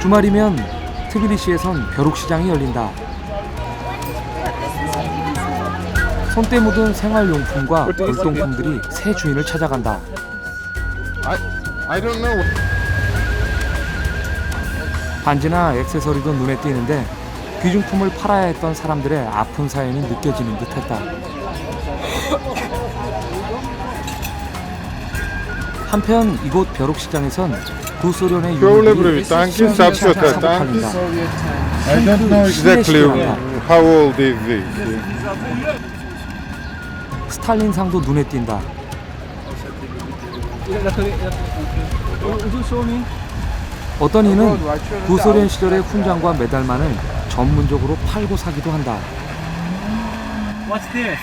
주말이면 트비리시에선 벼룩시장이 열린다. 손때 묻은 생활용품과 골동품들이 새 주인을 찾아간다. 반지나 액세서리도 눈에 띄는데 귀중품을 팔아야 했던 사람들의 아픈 사연이 느껴지는 듯했다. 한편 이곳 벼룩시장에선 구소련의 Probably with tanking substituted tanks. I don't know exactly how old is this. 스탈린상도 눈에 띈다. 어떤 이는 구소련 시절의 훈장과 메달만을 전문적으로 팔고 사기도 한다. What's this?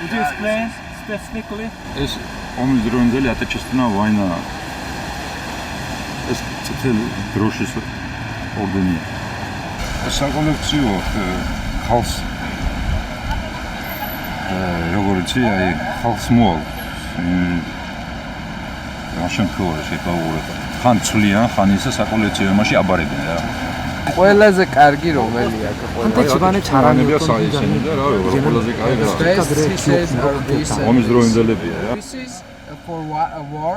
Would you explain specifically? It's on зеленой отечественная война. ეს წითელი დროშის ორდენია საკოლექციო ხალხს. როგორიცი აი ხალხს მოალ. რა შემთხვევაში შეგაურება ხან ცვლიან ხან ისე საკოლექციო იმაში აბარებენ რა. ყველაზე კარგი რომელია ყველაზე ბანებს არანებია საისენი და რა ვეღარ ყველაზე კარგი რა ომის დროინდელებია რა. This is for war.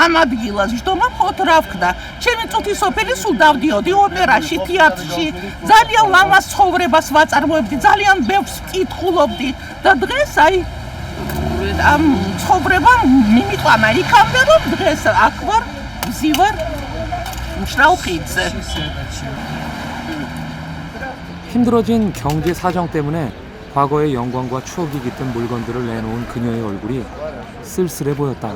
ამ ადგილას ჯდომა ფოთრავკდა. ჩემი წუთი სოფელი სულ დავდიოდი ოპერაში, თეატრში. ძალიან ლამაზ ცხოვრებას ვაწარმოებდი, ძალიან ბევრს ვკითხულობდი და დღეს აი ამ ცხოვრებამ მიმიყვანა იქამდე, რომ დღეს აქ ვარ, ვზივარ მშრალ ხიდზე. 힘들어진 경제 사정 때문에 과거의 영광과 추억이 깃든 물건들을 내놓은 그녀의 얼굴이 쓸쓸해 보였다.